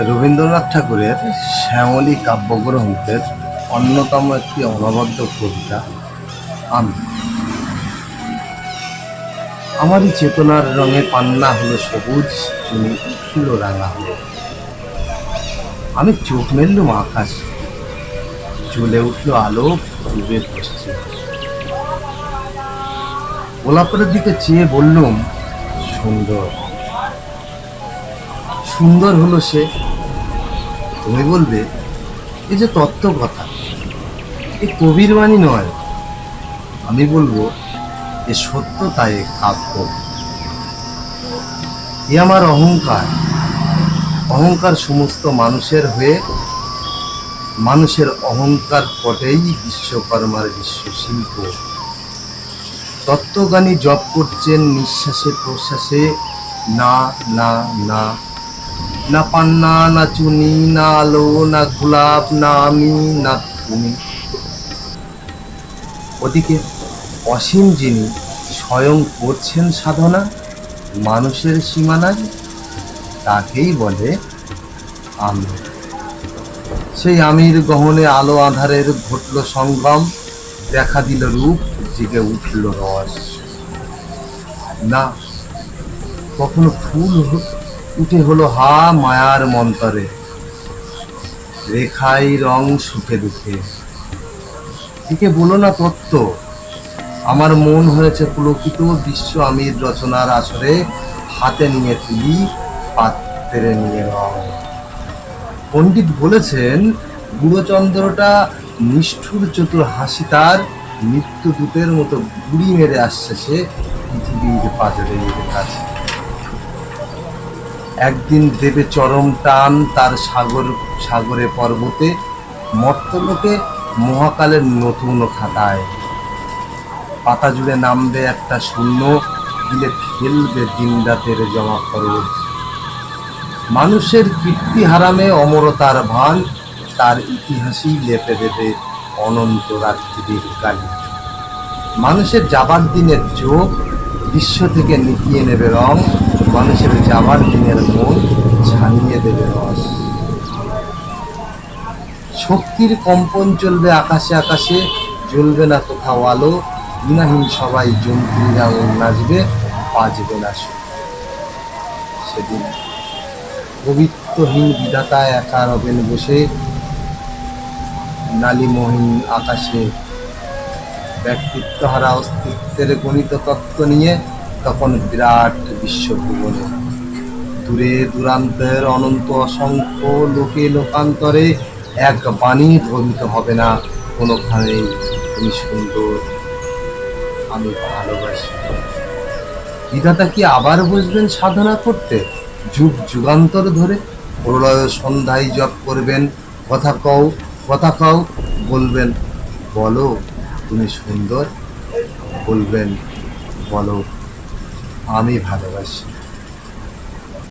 রবীন্দ্রনাথ ঠাকুরের শ্যামলী কাব্যগ্রন্থের অন্যতম একটি অনবদ্য কবিতা, আমি। আমারই চেতনার রঙে পান্না হলো সবুজ চুনি উঠল রাঙা। হলো আমি চোখ মেললুম আকাশ চলে উঠল আলো ডুবে পশ্চিম। গোলাপের দিকে চেয়ে বললুম, সুন্দর। সুন্দর হলো সে তুমি বলবে, এই যে তত্ত্ব কথা, এ কবির বাণী নয়। আমি বলব, এ সত্য তাই এ কাব্য। এ আমার অহংকার। অহংকার সমস্ত মানুষের হয়ে, মানুষের অহংকার পটেই বিশ্বকর্মার বিশ্বশিল্প। তত্ত্বজ্ঞানী জপ করছেন নিঃশ্বাসে প্রশ্বাসে, না না না না পান্না, না চুনি, না আলো, না গোলাপ, না আমি, না তুমি। ওদিকে অসীম যিনি স্বয়ং করছেন সাধনা, মানুষের সীমানায়, তাকেই বলে আমি। সেই আমির গহনে আলো আধারের ঘটল সংগ্রাম, দেখা দিল রূপ, জেগে উঠল রস। না, কখনো ফুল উঠে হলো হা মায়ার মন্তরে। রেখাই রং সুখে দুঃখে। একে বলো না তত্ত্ব, আমার মন হয়েছে পুলকিত বিশ্ব আমির রচনার আসরে, হাতে নিয়ে তুলি, পাত্রে নিয়ে রং। পণ্ডিত বলেছেন গুড়চন্দ্রটা নিষ্ঠুর চতুর হাসি তার মৃত্যুদূতের মতো গুড়ি মেরে আসছে সে পৃথিবীর পাজরের কাছে। একদিন দেবে চরম টান তার সাগর, সাগরে পর্বতে মর্তলোকে মহাকালের নতুন খাতায়। পাতা জুড়ে নামবে একটা শূন্য, দিলে ফেলবে দিন রাতের জমা খরচ। মানুষের কীর্তি হারামে অমরতার ভান, তার ইতিহাসই লেপে দেবে অনন্ত রাত্রির কালী। মানুষের যাবার দিনের চোখ বিশ্ব থেকে নিকিয়ে নেবে রং মানুষের যাবার দিনের মন ছানিয়ে দেবে রস। শক্তির কম্পন চলবে আকাশে আকাশে, জ্বলবে না কোথাও আলো গুণাহীন সবাই জন্তুর যেমন নাচবে, বাজবে না সেদিন পবিত্রহীন বিধাতা একা রবেন বসে, নালিমহীন আকাশে ব্যক্তিত্বহারা অস্তিত্বের গণিত তত্ত্ব নিয়ে তখন বিরাট বিশ্বভুবনে। দূরে দূরান্তের অনন্ত অসংখ্য লোকে লোকান্তরে এক বাণী ধ্বনিত হবে না কোনোখানেই তুমি সুন্দর। আমি ভালোবাসি। বিধাতা কি আবার বসবেন সাধনা করতে? যুগ যুগান্তর ধরে প্রলয় সন্ধ্যায় জপ করবেন, কথা কও কথা কও, বলবেন, বলো, তুমি সুন্দর? বলবেন, বলো। আমি ভালোবাসি।